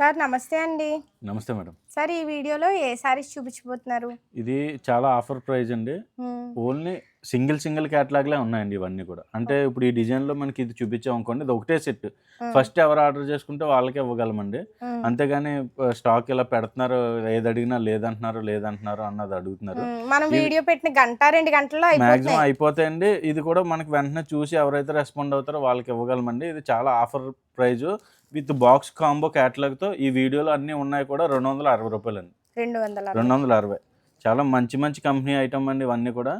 Sir నమస్తే అండి. నమస్తే మేడం. సార్ ఈ వీడియోలో ఏ సారీస్ చూపించబోతున్నారు? ఇది చాలా ఆఫర్ ప్రైస్ అండి. ఓన్లీ సింగిల్ సింగిల్ క్యాటలాగ్లే ఉన్నాయండి ఇవన్నీ కూడా. అంటే ఇప్పుడు ఈ డిజైన్లో మనకి ఇది చూపించాం అనుకోండి ఇది ఒకటే సెట్. ఫస్ట్ ఎవరు ఆర్డర్ చేసుకుంటే వాళ్ళకే ఇవ్వగలమండి. అంతేగాని స్టాక్ ఇలా పెడుతున్నారు ఏది అడిగినా లేదంటున్నారు లేదంటున్నారు అన్నది అడుగుతున్నారు. మనం వీడియో పెట్టిన గంట రెండు గంటల్లో మాక్సిమం అయిపోతాయి అయిపోతాయండి. ఇది కూడా మనకి వెంటనే చూసి ఎవరైతే రెస్పాండ్ అవుతారో వాళ్ళకి ఇవ్వగలమండి. ఇది చాలా offer price with box combo తో ఈ వీడియోలో అన్నీ ఉన్నాయి కూడా రెండు వందల అరవై రూపాయలండి. రెండు వందల. రెండు వందల అరవై. చాలా మంచి మంచి కంపెనీ ఐటమ్ అండి ఇవన్నీ కూడా.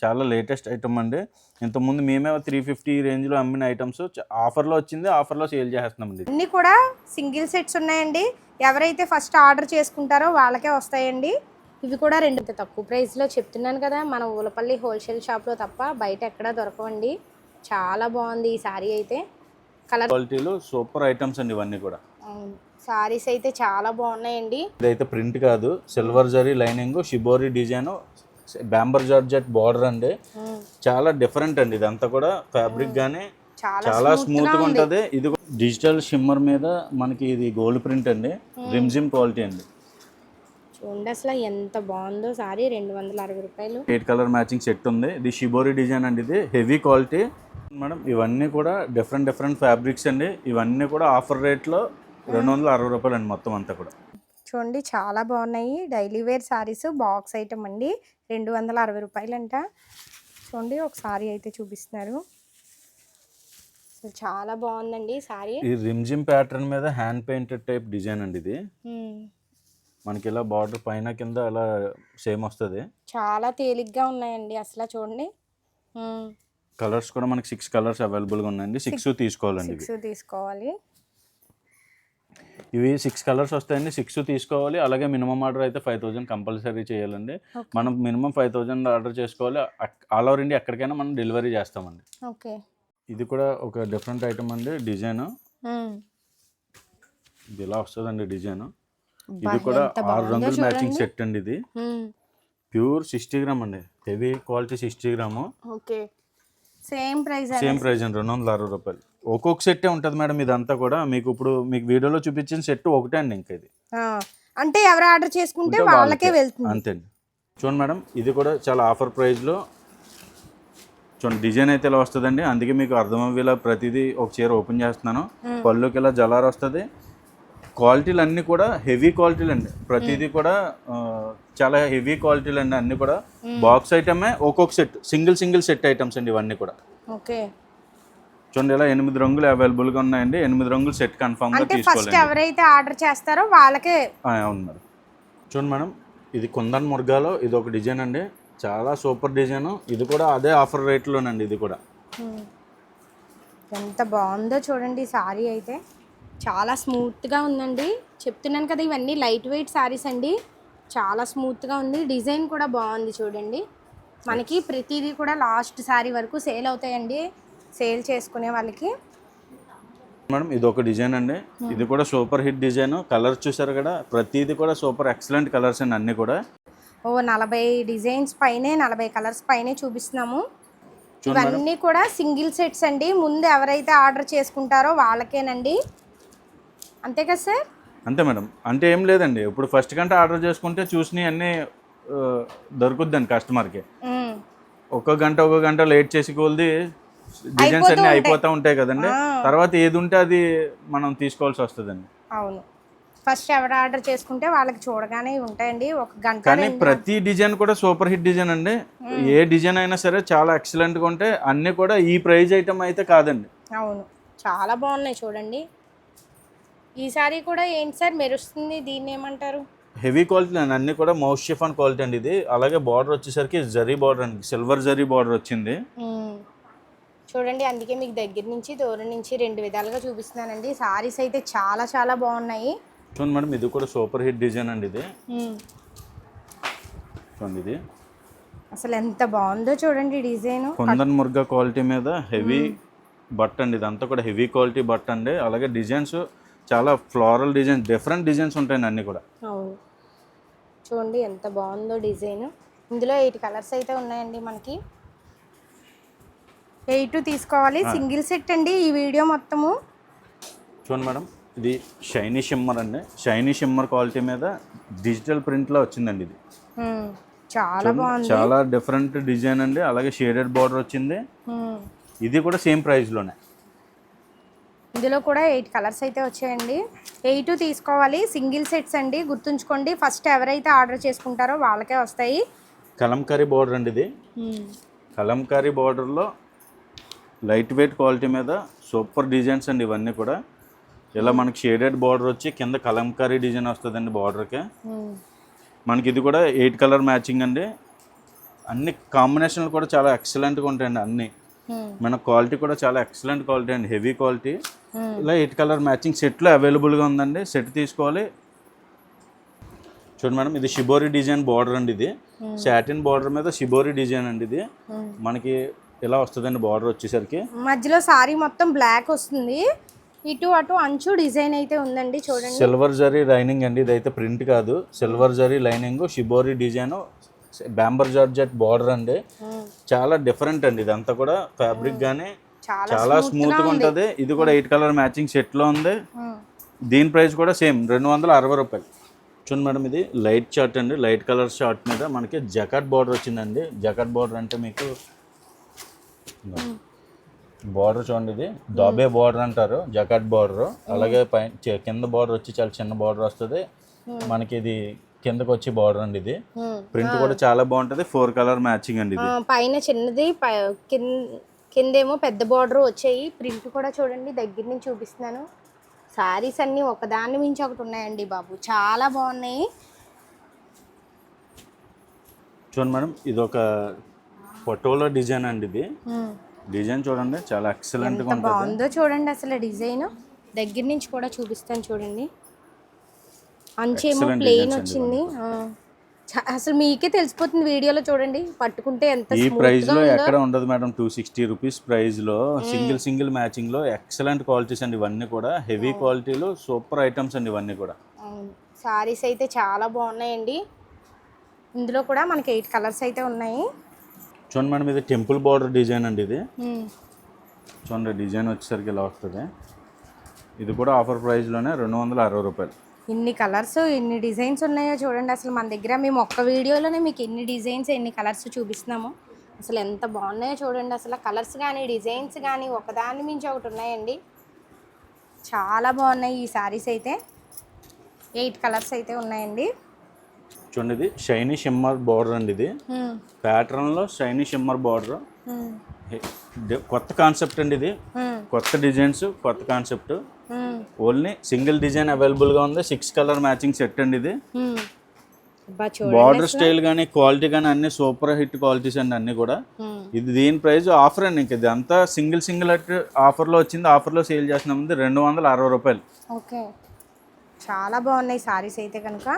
చాలా లేటెస్ట్ ఐటమ్ అండి. ఇంతకుముందు మేమే త్రీ ఫిఫ్టీ రేంజ్లో అమ్మిన ఐటమ్స్ ఆఫర్లో వచ్చింది ఆఫర్లో సేల్ చేస్తున్నామండి అన్ని కూడా సింగిల్ సెట్స్ ఉన్నాయండి. ఎవరైతే ఫస్ట్ ఆర్డర్ చేసుకుంటారో వాళ్ళకే వస్తాయండి. ఇవి కూడా రెండు తక్కువ ప్రైస్లో చెప్తున్నాను కదా మన ఊలపల్లి హోల్సేల్ షాప్లో తప్ప బయట ఎక్కడా దొరకవండి. చాలా బాగుంది ఈ సారీ అయితే. కలర్ క్వాలిటీలో సూపర్ ఐటమ్స్ అండి ఇవన్నీ కూడా. సారీస్ అయితే చాలా బాగున్నాయండి. ఇదైతే ప్రింట్ కాదు. Silver zari lining shibori design Bemberg georgette border అండి. మ్మ్. చాలా డిఫరెంట్ అండి. ఇదంతా కూడా ఫ్యాబ్రిక్ గానీ చాలా స్మూత్గా. ఉంటది. ఇది డిజిటల్ షిమ్మర్ మీద మనకి ఇది గోల్డ్ ప్రింట్ అండి. రిమ్జిమ్ క్వాలిటీ అండి. చూడండి. అసలు ఎంత బాగుందో సారీ రెండు వందల అరవై రూపాయలు. ఎయిట్ కలర్ మ్యాచింగ్ సెట్ ఉంది. ఇది షిబోరి డిజైన్ అండి ఇది. హెవీ క్వాలిటీ మేడం ఇవన్నీ కూడా డిఫరెంట్ డిఫరెంట్ ఫ్యాబ్రిక్స్ అండి. ఇవన్నీ కూడా ఆఫర్ రేట్లో రెండు వందల అరవై రూపాయలు అండి మొత్తం అంతా కూడా. చూడండి చాలా బాగున్నాయి. Daily wear saris box item అండి. రెండు వందల అరవై రూపాయలంట. చూడండి ఒక సారీ అయితే చూపిస్తున్నారు. చాలా బాగుందండి సారీ. ఈ రిమ్జిమ్ ప్యాటర్న్ మీద హ్యాండ్ పెయింటెడ్ టైప్ డిజైన్ అండి ఇది. మనకి ఇలా బార్డర్ పైన కింద అలా సేమ్ వస్తుంది. చాలా తేలిగ్గా ఉన్నాయండి అసలు చూడండి. కలర్స్ కూడా మనకి సిక్స్ కలర్స్ అవైలబుల్గా ఉన్నాయండి. సిక్స్ తీసుకోవాలండి సిక్స్ తీసుకోవాలి. ఇవి సిక్స్ కలర్స్ వస్తాయండి. సిక్స్ తీసుకోవాలి. అలాగే మినిమం ఆర్డర్ అయితే ఫైవ్ థౌసండ్ కంపల్సరీ చేయాలండి. మనం మినిమం ఫైవ్ థౌసండ్ ఆర్డర్ చేసుకోవాలి. ఆల్ ఓవర్ ఇండియా ఎక్కడికైనా మనం డెలివరీ చేస్తామండి. ఓకే. ఇది కూడా ఒక డిఫరెంట్ ఐటమ్ అండి. డిజైన్. ఇది ఇలా వస్తుందండి డిజైన్. ఇది కూడా ఆరు రంగుల మ్యాచింగ్ సెట్ అండి ఇది. ప్యూర్ సిక్స్టీ గ్రామ్ అండి. Heavy quality sixty gram okay. Same price same price అండి రెండు వందల అరవై రూపాయలు. ఒక్కొక్క సెట్టే ఉంటుంది మేడం ఇదంతా కూడా. మీకు ఇప్పుడు మీకు వీడియోలో చూపించిన సెట్ ఒకటే అండి ఇంకా ఇది. అంటే ఎవరు ఆర్డర్ చేసుకుంటే వాళ్ళకే. వెళ్తుంది. అంతే అండి. చూడండి మేడం ఇది కూడా చాలా ఆఫర్ ప్రైస్లో చూడండి డిజైన్ అయితే ఇలా వస్తుందండి. అందుకే మీకు అర్థమయ్యేలా ప్రతిదీ ఒక చీర ఓపెన్ చేస్తున్నాను. పళ్ళుకి ఇలా జలార్ వస్తుంది. క్వాలిటీలు అన్నీ కూడా హెవీ క్వాలిటీలు అండి ప్రతిదీ కూడా చాలా హెవీ క్వాలిటీలు అండి అన్నీ కూడా బాక్స్ ఐటమే ఒక్కొక్క set single single set items అండి ఇవన్నీ కూడా. ఓకే. చూడండి ఇలా ఎనిమిది రంగులు అవైలబుల్గా ఉన్నాయండి. ఎనిమిది రంగులు సెట్ కన్ఫామ్గా అంటే ఫస్ట్ తీసుకోవాలండి ఎవరైతే ఆర్డర్ చేస్తారో వాళ్ళకే అవును మేడం. చూడండి మేడం ఇది కుందన్ ముర్గాలో ఇది ఒక డిజైన్ అండి. చాలా సూపర్ డిజైన్. ఇది కూడా అదే ఆఫర్ రేట్లోనండి ఇది కూడా. ఎంత బాగుందో చూడండి సారీ అయితే. చాలా స్మూత్గా ఉందండి. చెప్తున్నాను కదా ఇవన్నీ లైట్ వెయిట్ సారీస్ అండి. చాలా స్మూత్గా ఉంది. డిజైన్ కూడా బాగుంది చూడండి. మనకి ప్రతిదీ కూడా లాస్ట్ సారీ వరకు సేల్ అవుతాయండి. సేల్ చేసుకునే వాళ్ళకి. మేడం ఇది ఒక డిజైన్ అండి. ఇది కూడా సూపర్ హిట్ డిజైన్. కలర్స్ చూసారు కదా ప్రతిది కూడా సూపర్ ఎక్సలెంట్ కలర్స్ అండి అన్నీ కూడా. ఓ నలభై డిజైన్స్ పైనే నలభై కలర్స్ పైనే చూపిస్తున్నాము. ఇవన్నీ కూడా సింగిల్ సెట్స్ అండి. ముందు ఎవరైతే ఆర్డర్ చేసుకుంటారో వాళ్ళకేనండి. అంతే కదా సార్? అంతే మేడం. అంటే ఏం లేదండి. ఇప్పుడు ఫస్ట్ కంటే ఆర్డర్ చేసుకుంటే చూసినవి అన్నీ దొరుకుద్దండి కస్టమర్కి. ఒక గంట ఒక గంట లేట్ చేసి కొలిది డిజైన్స్ అన్నీ అయిపోతూ ఉంటాయి కదండి. తర్వాత ఏది ఉంటే అది మనం తీసుకోవాల్సి వస్తుందండి. అవును. ఫస్ట్ ఎవరు ఆర్డర్ చేసుకుంటే వాళ్ళకి చూడగానే ఉంటాయండి. ఒక గంట కానీ ప్రతి డిజైన్ కూడా సూపర్ హిట్ డిజైన్ అండి. ఏ డిజైన్ అయినా సరే చాలా ఎక్సలెంట్గా ఉంటే అన్ని కూడా ఈ ప్రైజ్ ఐటమ్ అయితే కాదండి. అవును. చాలా బాగున్నాయి చూడండి. ఈ సారీ కూడా ఏంటి సార్? మెరుస్తుంది దీన్ని ఏమంటారు? హెవీ క్వాలిటీ అండి. అన్ని కూడా మౌస్ షిఫాన్ క్వాలిటీ అండి ఇది. అలాగే బార్డర్ వచ్చేసరికి జరీ బార్డర్ అండి. సిల్వర్ జరీ బార్డర్ వచ్చింది. చూడండి అందుకే మీకు దగ్గర నుంచి దూరం నుంచి రెండు విధాలుగా చూపిస్తున్నానండి. సారీస్ అయితే చాలా చాలా బాగున్నాయి. చూడండి మేడం ఇది కూడా సూపర్ హిట్ డిజైన్ అండి ఇది. చూడండి ఇది. అసలు ఎంత బాగుందో చూడండి డిజైన్. కొందన్ ముర్గా క్వాలిటీ మీద హెవీ బట్ అండి. ఇదంతా కూడా హెవీ క్వాలిటీ బట్ అండి. అలాగే డిజైన్స్ చాలా ఫ్లోరల్ డిజైన్ డిఫరెంట్ డిజైన్స్ ఉంటాయండి అన్ని కూడా. చూడండి ఎంత బాగుందో డిజైన్. ఇందులో ఎయిట్ కలర్స్ అయితే ఉన్నాయండి మనకి. ఎయిట్ తీసుకోవాలి. సింగిల్ సెట్ అండి ఈ వీడియో మొత్తము. చూడండి మేడం ఇది షైనీ షిమ్మర్ అండి. షైనీ షిమ్మర్ క్వాలిటీ మీద డిజిటల్ ప్రింట్లో వచ్చిందండి ఇది. చాలా బాగుంది. చాలా డిఫరెంట్ డిజైన్ అండి. అలాగే షేడెడ్ బార్డర్ వచ్చింది. ఇది కూడా సేమ్ ప్రైస్లోనే. ఇందులో కూడా ఎయిట్ కలర్స్ అయితే వచ్చాయండి. ఎయిట్ తీసుకోవాలి. సింగిల్ సెట్స్ అండి. గుర్తుంచుకోండి. ఫస్ట్ ఎవరైతే ఆర్డర్ చేసుకుంటారో వాళ్ళకే వస్తాయి. కలంకారీ బార్డర్ అండి ఇది. కలంకారీ బార్డర్లో లైట్ వెయిట్ క్వాలిటీ మీద సూపర్ డిజైన్స్ అండి ఇవన్నీ కూడా. ఇలా మనకి షేడెడ్ బార్డర్ వచ్చి కింద కలంకారీ డిజైన్ వస్తుందండి బార్డర్కి. మనకి ఇది కూడా ఎయిట్ కలర్ మ్యాచింగ్ అండి. అన్ని కాంబినేషన్లు కూడా చాలా ఎక్సలెంట్గా ఉంటాయండి అన్ని. మన క్వాలిటీ కూడా చాలా ఎక్సలెంట్ క్వాలిటీ అండి. Heavy quality. ఇలా ఎయిట్ కలర్ మ్యాచింగ్ సెట్లో అవైలబుల్గా ఉందండి. సెట్ తీసుకోవాలి. చూడండి మేడం ఇది షిబోరి డిజైన్ బార్డర్ అండి ఇది. సాటిన్ బార్డర్ మీద షిబోరి డిజైన్ అండి ఇది. మనకి ఇలా వస్తుందండి బార్డర్ వచ్చేసరికి. మధ్యలో సారీ మొత్తం బ్లాక్ వస్తుంది. ఇటు అటు అంచు డిజైన్ అయితే ఉందండి చూడండి. సిల్వర్ జరీ లైనింగ్ అండి ఇదైతే ప్రింట్ కాదు. Silver zari lining shibori design bamber georgette border అండి. ఉమ్, చాలా డిఫరెంట్ అండి. ఇదంతా కూడా ఫ్యాబ్రిక్ కానీ చాలా చాలా స్మూత్గా ఉంటది. ఇది కూడా ఎయిట్ కలర్ మ్యాచింగ్ సెట్లో ఉంది. ఉమ్, దీని ప్రైస్ కూడా సేమ్ రెండు వందల అరవై రూపాయలు. చూడండి మేడం ఇది లైట్ షార్ట్ అండి. లైట్ కలర్ షార్ట్ మీద మనకి జకాట్ బార్డర్ వచ్చిందండి. జకాట్ బార్డర్ అంటే మీకు బార్డర్ చూడండి ఇది. దాబే బార్డర్ అంటారు. జకాట్ బార్డర్ అలాగే చి- కింద బార్డర్ వచ్చి చాలా చిన్న బార్డర్ వస్తుంది. మనకి ఇది కిందకి వచ్చి బార్డర్ అండి ఇది. ప్రింట్ కూడా చాలా బాగుంటది. ఫోర్ కలర్ మ్యాచింగ్ అండి ఇది. పైన చిన్నది పై- కింద కిందేమో పెద్ద బార్డర్ వచ్చాయి. ప్రింట్ కూడా చూడండి దగ్గర నుంచి చూపిస్తున్నాను. సారీస్ అన్నీ ఒకదాన్ని మించి ఒకటి ఉన్నాయండి బాబు. చాలా బాగున్నాయి. చూడండి మేడం ఇది ఒక ఫోటోలో డిజైన్ అండి ఇది. డిజైన్ చూడండి చాలా ఎక్సలెంట్గా బాగుందో చూడండి అసలు డిజైన్. దగ్గర నుంచి కూడా చూపిస్తాను చూడండి. అంచేమో ప్లెయిన్ వచ్చింది. అసలు మీకే తెలిసిపోతుంది వీడియోలో చూడండి. పట్టుకుంటే ఎంత ఈ ప్రైస్లో ఎక్కడ ఉండదు మేడం టూ సిక్స్టీ రూపీస్ ప్రైస్లో. సింగిల్ సింగిల్ మ్యాచింగ్లో ఎక్సలెంట్ క్వాలిటీస్ అండి ఇవన్నీ కూడా. హెవీ క్వాలిటీలో సూపర్ ఐటమ్స్ అండి ఇవన్నీ కూడా. సారీస్ అయితే చాలా బాగున్నాయండి. ఇందులో కూడా మనకి ఎయిట్ కలర్స్ అయితే ఉన్నాయి. చూడండి మేడం ఇది టెంపుల్ బార్డర్ డిజైన్ అండి ఇది. చూడండి డిజైన్ వచ్చేసరికి ఇలా వస్తుంది. ఇది కూడా ఆఫర్ ప్రైస్లోనే రెండు వందల అరవై రూపాయలు. ఇన్ని కలర్స్ ఎన్ని డిజైన్స్ ఉన్నాయో చూడండి. అసలు మన దగ్గర మేము ఒక్క వీడియోలోనే మీకు ఎన్ని డిజైన్స్ ఎన్ని కలర్స్ చూపిస్తున్నాము. అసలు ఎంత బాగున్నాయో చూడండి. అసలు కలర్స్ కానీ డిజైన్స్ కానీ ఒకదాని మించి ఒకటి ఉన్నాయండి. చాలా బాగున్నాయి ఈ సారీస్ అయితే. ఎయిట్ కలర్స్ అయితే ఉన్నాయండి. చూడండి ఇది షైనీ షిమ్మర్ బార్డర్ అండి ఇది. ఉమ్, ప్యాటర్న్లో షైనీ షిమ్మర్ బార్డర్. కొత్త కాన్సెప్ట్ అండి ఇది. కొత్త డిజైన్స్ కొత్త కాన్సెప్ట్. ఓన్లీ సింగిల్ డిజైన్ అవైలబుల్గా ఉంది. సిక్స్ కలర్ మ్యాచింగ్ సెట్ అండి ఇది. బార్డర్ స్టైల్ కానీ క్వాలిటీ కానీ అన్ని సూపర్ హిట్ క్వాలిటీస్ అండి అన్ని కూడా. ఇది దీని ప్రైస్ ఆఫర్ అండి ఇంక ఇది. అంతా సింగిల్ సింగిల్ ఆఫర్లో వచ్చింది. ఆఫర్లో సేల్ చేస్తున్నాం రెండు వందల అరవై రూపాయలు. ఓకే. చాలా బాగున్నాయి సారీస్ అయితే కనుక.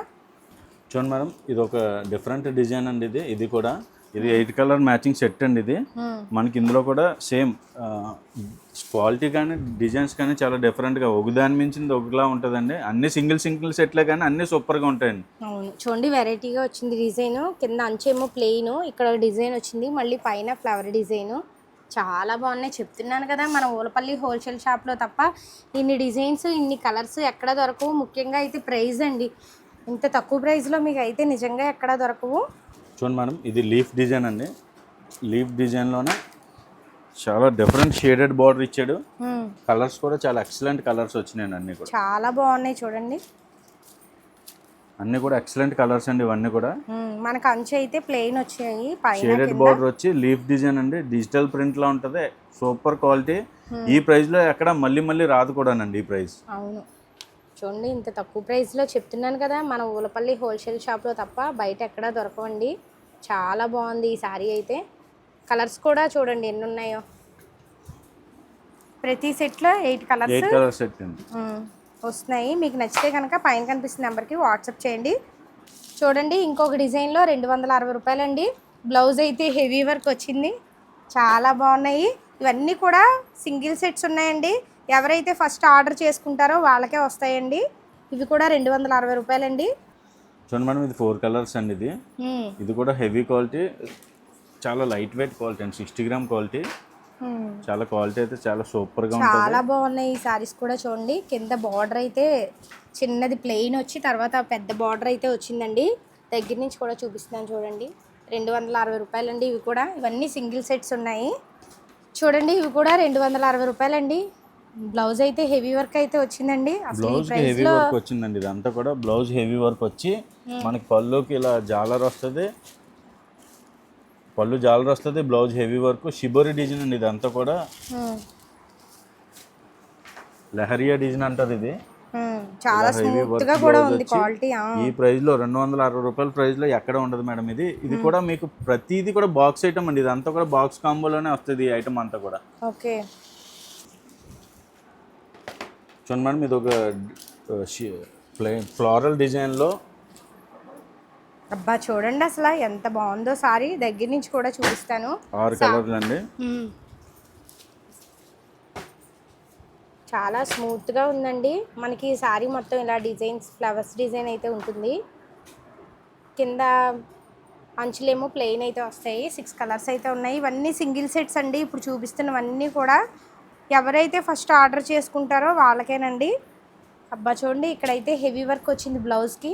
చూడండి మేడం ఇది ఒక డిఫరెంట్ డిజైన్ అండి ఇది. ఇది కూడా ఇది ఎయిట్ కలర్ మ్యాచింగ్ సెట్ అండి ఇది. ఉమ్, మనకి ఇందులో కూడా సేమ్ క్వాలిటీ కానీ డిజైన్స్ కానీ చాలా డిఫరెంట్గా ఒకదాని మించింది ఒకలా ఉంటుందండి. అన్ని సింగిల్ సింగిల్ సెట్లే కానీ అన్ని సూపర్గా ఉంటాయండి. అవును. చూడండి వెరైటీగా వచ్చింది డిజైన్ కింద అంచేమో ప్లెయిన్ ఇక్కడ డిజైన్ వచ్చింది మళ్ళీ పైన ఫ్లవర్ డిజైన్ చాలా బాగున్నాయి. చెప్తున్నాను కదా మన ఊలపల్లి హోల్సేల్ షాప్లో తప్ప ఇన్ని డిజైన్స్ ఇన్ని కలర్స్ ఎక్కడ దొరకవు? ముఖ్యంగా అయితే ప్రైస్ అండి. ఇంత తక్కువ ప్రైస్లో మీకు అయితే నిజంగా ఎక్కడ దొరకవు? చూడండి మేడం ఇది లీఫ్ డిజైన్ అండి. లీఫ్ డిజైన్లోనే చాలా డిఫరెంట్ షేడెడ్ బార్డర్ ఇచ్చాడు. కలర్స్ కూడా చాలా ఎక్సలెంట్ కలర్స్ వచ్చినాయండి అన్నీ కూడా. చాలా బాగున్నాయి చూడండి. అన్నీ కూడా ఎక్సలెంట్ కలర్స్ అండి ఇవన్నీ కూడా. మనకు అంచు అయితే ప్లెయిన్ వచ్చాయి షేడెడ్ బార్డర్ వచ్చి లీఫ్ డిజైన్ అండి. డిజిటల్ ప్రింట్లో ఉంటుంది. సూపర్ క్వాలిటీ ఈ ప్రైస్లో ఎక్కడ మళ్ళీ మళ్ళీ రాదు కూడానండి ఈ ప్రైస్ అవును. చూడండి ఇంత తక్కువ ప్రైస్లో చెప్తున్నాను కదా మన ఊలపల్లి హోల్సేల్ షాప్లో తప్ప బయట ఎక్కడా దొరకవండి. చాలా బాగుంది ఈ శారీ అయితే. కలర్స్ కూడా చూడండి ఎన్ని ఉన్నాయో ప్రతి సెట్లో ఎయిట్ కలర్స్. వస్తున్నాయి. మీకు నచ్చితే కనుక పైన కనిపిస్తున్న నెంబర్కి వాట్సాప్ చేయండి. చూడండి ఇంకొక డిజైన్లో రెండు వందల అరవై రూపాయలండి. బ్లౌజ్ అయితే హెవీ వర్క్ వచ్చింది. చాలా బాగున్నాయి. ఇవన్నీ కూడా సింగిల్ సెట్స్ ఉన్నాయండి. ఎవరైతే ఫస్ట్ ఆర్డర్ చేసుకుంటారో వాళ్ళకే వస్తాయండి. ఇవి కూడా రెండు వందల అరవై రూపాయలండి. చూడండి మేడం ఇది ఫోర్ కలర్స్ అండి ఇది. ఇది కూడా హెవీ క్వాలిటీ చాలా లైట్ వెయిట్ క్వాలిటీ అండి సిక్స్టీ గ్రామ్ క్వాలిటీ. చాలా క్వాలిటీ అయితే చాలా సూపర్గా ఉంటుంది. చాలా బాగున్నాయి ఈ సారీస్ కూడా చూడండి. కింద బార్డర్ అయితే చిన్నది ప్లెయిన్ వచ్చి తర్వాత పెద్ద బార్డర్ అయితే వచ్చిందండి. దగ్గర నుంచి కూడా చూపిస్తున్నాను చూడండి. రెండు వందల అరవై రూపాయలండి ఇవి కూడా. ఇవన్నీ సింగిల్ సెట్స్ ఉన్నాయి. చూడండి ఇవి కూడా రెండు వందల అరవై రూపాయలండి. బ్లౌజ్ అయితే హెవీ వర్క్ అయితే వచ్చిందండి. బ్లౌజ్ హెవీ వర్క్ వచ్చిందండి ఇదంతా కూడా. బ్లౌజ్ హెవీ వర్క్ వచ్చి మనకి పళ్ళుకి ఇలా జాలర్ వస్తుంది. పళ్ళు జాలర్ వస్తుంది blouse heavy work. Shibori design అండి ఇదంతా కూడా. లహరియా డిజైన్ అంటారు ఇది. చాలా స్మూత్గా కూడా ఉంది క్వాలిటీ ఈ ప్రైస్లో రెండు వందల అరవై రూపాయల ప్రైస్లో ఎక్కడ ఉండదు మేడం ఇది. ఇది కూడా మీకు ప్రతిదీ కూడా బాక్స్ ఐటమ్ అండి. ఇదంతా కూడా బాక్స్ కాంబోలోనే వస్తుంది ఈ ఐటమ్ అంతా కూడా. ఓకే. చూడండి మేడం ఇది ఒక ప్లెయిన్ ఫ్లోరల్ డిజైన్లో. అబ్బా చూడండి అసలు ఎంత బాగుందో సారీ. దగ్గర నుంచి కూడా చూపిస్తాను. ఆరు కలర్లు అండి. చాలా స్మూత్గా ఉందండి. మనకి ఈ సారీ మొత్తం ఇలా డిజైన్స్ ఫ్లవర్స్ డిజైన్ అయితే ఉంటుంది. కింద అంచులేమో ప్లెయిన్ అయితే వస్తాయి. సిక్స్ కలర్స్ అయితే ఉన్నాయి. ఇవన్నీ సింగిల్ సెట్స్ అండి. ఇప్పుడు చూపిస్తున్నవన్నీ కూడా ఎవరైతే ఫస్ట్ ఆర్డర్ చేసుకుంటారో వాళ్ళకేనండి. అబ్బా చూడండి ఇక్కడైతే హెవీ వర్క్ వచ్చింది బ్లౌజ్కి.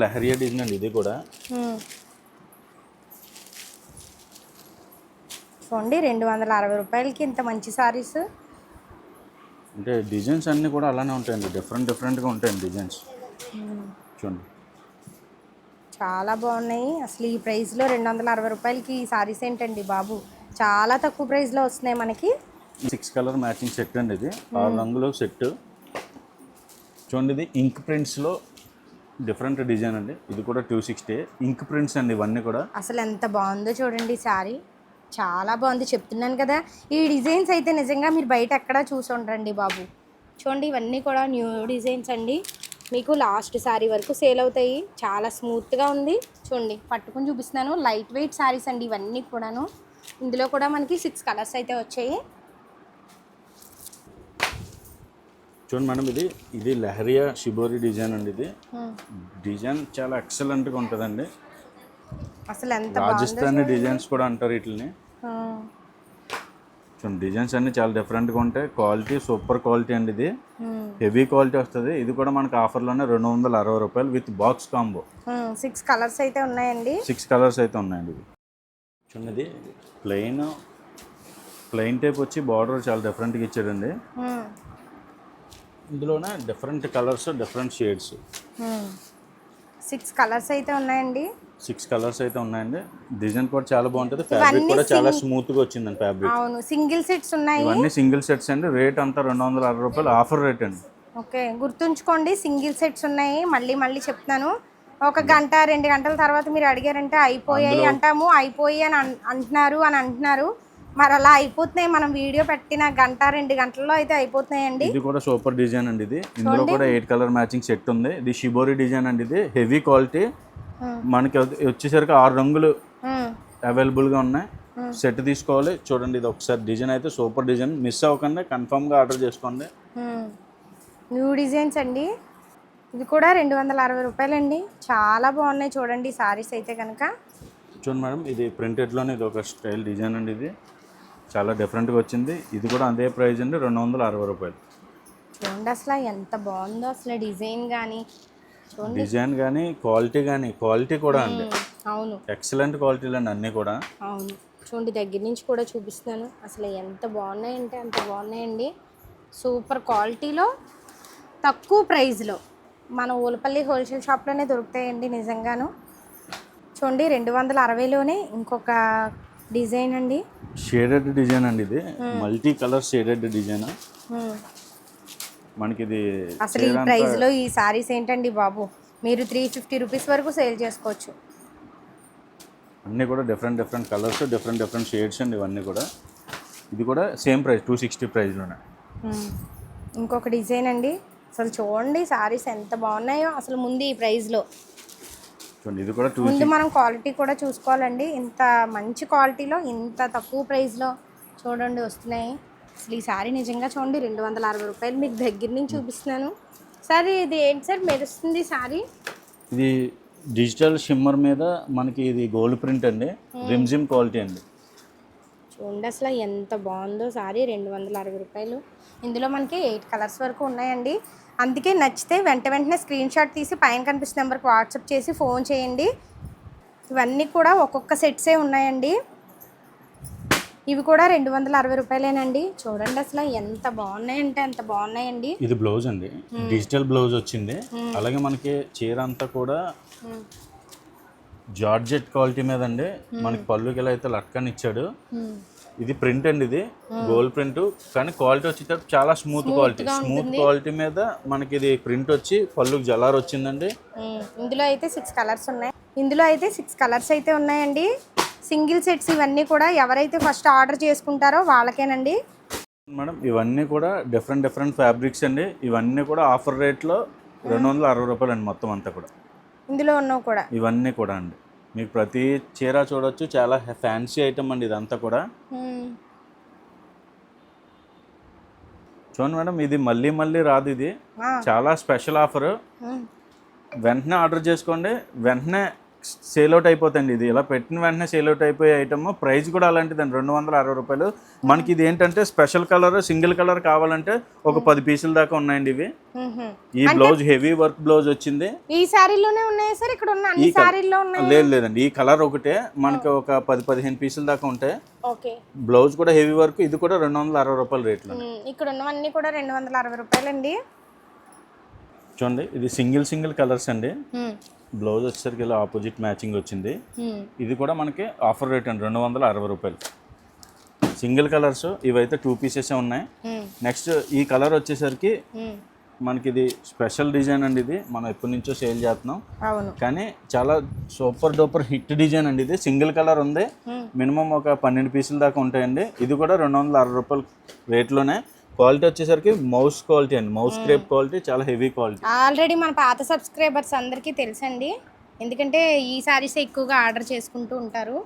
లహరియా డిజైన్ అండి ఇది కూడా. చూడండి రెండు వందల అరవై రూపాయలకి ఇంత మంచి సారీస్ అంటే డిజైన్స్ అన్నీ కూడా అలానే ఉంటాయండి డిఫరెంట్ డిఫరెంట్గా ఉంటాయండి డిజైన్స్. చూడండి. చాలా బాగున్నాయి. అసలు ఈ ప్రైస్లో రెండు వందల అరవై రూపాయలకి ఈ సారీస్ ఏంటండి బాబు? చాలా తక్కువ ప్రైస్లో వస్తున్నాయి మనకి. సిక్స్ కలర్ మ్యాచింగ్ సెట్ అండి ఇది. ఆరు రంగులు సెట్. చూడండి ఇది ఇంక్ ప్రింట్స్లో డిఫరెంట్ డిజైన్ అండి. ఇది కూడా టూ సిక్స్టీ ఇంక్ ప్రింట్స్ అండి ఇవన్నీ కూడా. అసలు ఎంత బాగుందో చూడండి సారీ చాలా బాగుంది. చెప్తున్నాను కదా ఈ డిజైన్స్ అయితే నిజంగా మీరు బయట ఎక్కడా చూసి ఉండరండి బాబు. చూడండి ఇవన్నీ కూడా న్యూ డిజైన్స్ అండి. మీకు లాస్ట్ శారీ వరకు సేల్ అవుతాయి. చాలా స్మూత్గా ఉంది. చూడండి పట్టుకుని చూపిస్తున్నాను. లైట్ వెయిట్ శారీస్ అండి ఇవన్నీ కూడాను. ఇందులో కూడా మనకి సిక్స్ కలర్స్ అయితే వచ్చాయి. చూడండి మేడం ఇది ఇది లహరియా షిబోరి డిజైన్ అండి ఇది. డిజైన్ చాలా ఎక్సలెంట్గా ఉంటుందండి. అసలు ఎంత రాజస్థానీ డిజైన్స్ కూడా అంటారు వీటిని చూడండి డిజైన్స్ అన్ని చాలా డిఫరెంట్గా ఉంటాయి. క్వాలిటీ సూపర్ క్వాలిటీ అండి ఇది. హెవీ క్వాలిటీ వస్తుంది. ఇది కూడా మనకి ఆఫర్లోనే రెండు వందల అరవై రూపాయలు with box combo six colours అయితే ఉన్నాయండి. సిక్స్ కలర్స్ అయితే ఉన్నాయండి ఇవి చూడండి ప్లెయిన్ ప్లెయిన్ టైప్ వచ్చి బార్డర్ చాలా డిఫరెంట్గా ఇచ్చాడండి. ఇందులోనే different colours different shades. Six colours అయితే ఉన్నాయండి. సిక్స్ కలర్స్ అయితే ఉన్నాయండి. డిజైన్ కూడా చాలా బాగుంటుంది. ఫ్యాబ్రిక్ కూడా చాలా స్మూత్గా వచ్చిందండి ఫ్యాబ్రిక్ అవును సింగిల్ సెట్స్ ఉన్నాయి. ఇవన్నీ సింగిల్ సెట్స్ అండి. రేట్ అంతా రెండు వందల అరవై రూపాయలు ఆఫర్ రేట్ అండి. ఓకే గుర్తుంచుకోండి. సింగిల్ సెట్స్ ఉన్నాయి. మళ్ళీ మళ్ళీ చెప్తున్నాను. ఒక గంట రెండు గంటల తర్వాత మీరు అడిగారంటే అయిపోయాయి అంటాము. అయిపోయి అన్- అంటున్నారు అని అంటున్నారు. మరి అలా అయిపోతున్నాయి. మనం వీడియో పెట్టిన గంట రెండు గంటల్లో అయితే అయిపోతున్నాయండి. ఇది కూడా సూపర్ డిజైన్ అండి ఇది. ఇందులో కూడా ఎయిట్ కలర్ మ్యాచింగ్ సెట్ ఉంది. ఇది షిబోరి డిజైన్ అండి ఇది. Heavy quality. మనకి వచ్చేసరికి ఆరు రంగులు ఉమ్, అవైలబుల్గా ఉన్నాయి. సెట్ తీసుకోవాలి. చూడండి ఇది ఒకసారి డిజైన్ అయితే సూపర్ డిజైన్. మిస్ అవ్వకండి. కన్ఫామ్గా ఆర్డర్ చేసుకోండి. న్యూ డిజైన్స్ అండి. ఇది కూడా రెండు వందల అరవై రూపాయలండి. చాలా బాగున్నాయి. చూడండి సారీస్ అయితే కనుక చూడండి మేడం ఇది ప్రింటెడ్లోనే ఇది ఒక స్టైల్ డిజైన్ అండి ఇది. చాలా డిఫరెంట్గా వచ్చింది. ఇది కూడా అదే ప్రైస్ అండి రెండు వందల అరవై రూపాయలు. చూడండి అసలు ఎంత బాగుందో అసలు డిజైన్ కానీ చూడండి. డిజైన్ కానీ క్వాలిటీ కానీ క్వాలిటీ కూడా అండి. అవును. ఎక్సలెంట్ క్వాలిటీలు అండి అన్నీ కూడా. అవును. చూడండి దగ్గర నుంచి కూడా చూపిస్తున్నాను. అసలు ఎంత బాగున్నాయంటే అంత బాగున్నాయండి. సూపర్ క్వాలిటీలో తక్కువ ప్రైస్లో మన ఊలపల్లి హోల్సేల్ షాప్లోనే దొరుకుతాయండి నిజంగాను. చూడండి రెండు వందల అరవైలోనే ఇంకొక డిజైన్ అండి? షేడెడ్ డిజైన్ అండి ఇది. Multi colour shaded design. మనకి ఇది అసలు ఈ ప్రైస్లో ఈ సారీస్ ఏంటండి బాబు? మీరు త్రీ ఫిఫ్టీ రూపీస్ వరకు సేల్ చేసుకోవచ్చు. అన్నీ కూడా different different colours different different shades అండి ఇవన్నీ కూడా. ఇది కూడా సేమ్ ప్రైస్ టూ సిక్స్టీ ప్రైస్లోనే. ఇంకొక డిజైన్ అండి. అసలు చూడండి సారీస్ ఎంత బాగున్నాయో. అసలు ముందు ఈ ప్రైస్లో చూడండి ఇది కూడా ముందు మనం క్వాలిటీ కూడా చూసుకోవాలండి. ఇంత మంచి క్వాలిటీలో ఇంత తక్కువ ప్రైస్లో చూడండి వస్తున్నాయి. అసలు ఈ సారీ నిజంగా చూడండి రెండు వందల అరవై రూపాయలు మీకు దగ్గర నుంచి చూపిస్తున్నాను. సార్ ఇది ఏంటి సార్? మెరుస్తుంది సారీ ఇది డిజిటల్ షిమ్మర్ మీద మనకి ఇది గోల్డ్ ప్రింట్ అండి. రిమ్జిమ్ క్వాలిటీ అండి. చూడండి అసలు ఎంత బాగుందో సారీ రెండు వందల అరవై రూపాయలు. ఇందులో మనకి ఎయిట్ కలర్స్ వరకు ఉన్నాయండి. అందుకే నచ్చితే వెంట వెంటనే స్క్రీన్ షాట్ తీసి పైన కనిపిస్తున్న నెంబర్కి వాట్సాప్ చేసి ఫోన్ చేయండి. ఇవన్నీ కూడా ఒక్కొక్క సెట్సే ఉన్నాయండి. ఇవి కూడా రెండు వందల అరవై రూపాయలేనండి. చూడండి అసలు ఎంత బాగున్నాయంటే ఎంత బాగున్నాయండి. ఇది బ్లౌజ్ అండి. డిజిటల్ బ్లౌజ్ వచ్చింది. అలాగే మనకి చీర అంతా కూడా జార్జెట్ క్వాలిటీ మీద అండి మనకి పళ్ళుకి ఎలా అయితే లట్కన్ ఇచ్చాడు ఇది ప్రింట్ అండి ఇది. Gold print. కానీ క్వాలిటీ వచ్చేటప్పుడు చాలా స్మూత్ క్వాలిటీ. స్మూత్ క్వాలిటీ మీద మనకి ఇది ప్రింట్ వచ్చి పళ్ళుకి జలార్ వచ్చిందండి. ఇందులో అయితే సిక్స్ కలర్స్ ఉన్నాయి. ఇందులో అయితే సిక్స్ కలర్స్ అయితే ఉన్నాయండి. సింగిల్ సెట్స్ ఇవన్నీ కూడా ఎవరైతే ఫస్ట్ ఆర్డర్ చేసుకుంటారో వాళ్ళకేనండి. మేడం ఇవన్నీ కూడా డిఫరెంట్ డిఫరెంట్ ఫ్యాబ్రిక్స్ అండి. ఇవన్నీ కూడా ఆఫర్ రేట్లో రెండు వందల అరవై రూపాయలు అండి మొత్తం అంతా కూడా. ఇందులో ఉన్నవి కూడా. ఇవన్నీ కూడా అండి. మీకు ప్రతి చీర చూడొచ్చు. చాలా ఫ్యాన్సీ ఐటమ్ అండి ఇదంతా కూడా. చూడండి మేడం ఇది మళ్ళీ మళ్ళీ రాదు ఇది. చాలా స్పెషల్ ఆఫర్. వెంటనే ఆర్డర్ చేసుకోండి. వెంటనే సేల్ అవుట్ అయిపోతుంది ఇది. ఇలా పెట్టిన వెంటనే సేల్ అవుట్ అయిపోయే ఐటమ్ ప్రైస్ కూడా అలాంటిదండి. రెండు వందల అరవై రూపాయలు. మనకి ఇది ఏంటంటే స్పెషల్ కలర్ సింగిల్ కలర్ కావాలంటే ఒక పది పీసుల దాకా ఉన్నాయండి ఇవి. ఈ బ్లౌజ్ హెవీ వర్క్ బ్లౌజ్ వచ్చింది. ఈ శారీలోనే ఉన్నాయి సార్? ఇక్కడ ఉన్న అన్ని ఉన్నాయి? లేదు లేదండి. ఈ కలర్ ఒకటే. మనకి ఒక పది పదిహేను పీసుల దాకా ఉంటాయి. ఓకే. బ్లౌజ్ కూడా హెవీ వర్క్. ఇది కూడా రెండు వందల అరవై రూపాయల రేట్లో ఇక్కడ ఉన్నవన్నీ కూడా రెండు వందల అరవై రూపాయలండి. చూడండి ఇది సింగిల్ సింగిల్ కలర్స్ అండి. బ్లౌజ్ వచ్చేసరికి ఇలా ఆపోజిట్ మ్యాచింగ్ వచ్చింది. ఇది కూడా మనకి ఆఫర్ రేట్ అండి రెండు వందల అరవై రూపాయలు. సింగిల్ కలర్స్ ఇవైతే టూ పీసెస్ ఉన్నాయి. నెక్స్ట్ ఈ కలర్ వచ్చేసరికి. మనకి ఇది స్పెషల్ డిజైన్ అండి ఇది. మనం ఎప్పటి నుంచో సేల్ చేస్తున్నాం. కానీ చాలా సూపర్ డూపర్ హిట్ డిజైన్ అండి ఇది. సింగిల్ కలర్ ఉంది. మినిమం ఒక పన్నెండు పీసుల దాకా ఉంటాయండి. ఇది కూడా రెండు వందల అరవై రూపాయల రేట్లోనే క్వాలిటీ వచ్చేసరికి మౌస్ క్వాలిటీ అండి. మౌస్ క్రేప్ క్వాలిటీ చాలా హెవీ క్వాలిటీ. ఆల్రెడీ మన పాత సబ్స్క్రైబర్స్ అందరికీ తెలుసండి. ఎందుకంటే ఈ శారీస్ ఎక్కువగా ఆర్డర్ చేసుకుంటూ ఉంటారు.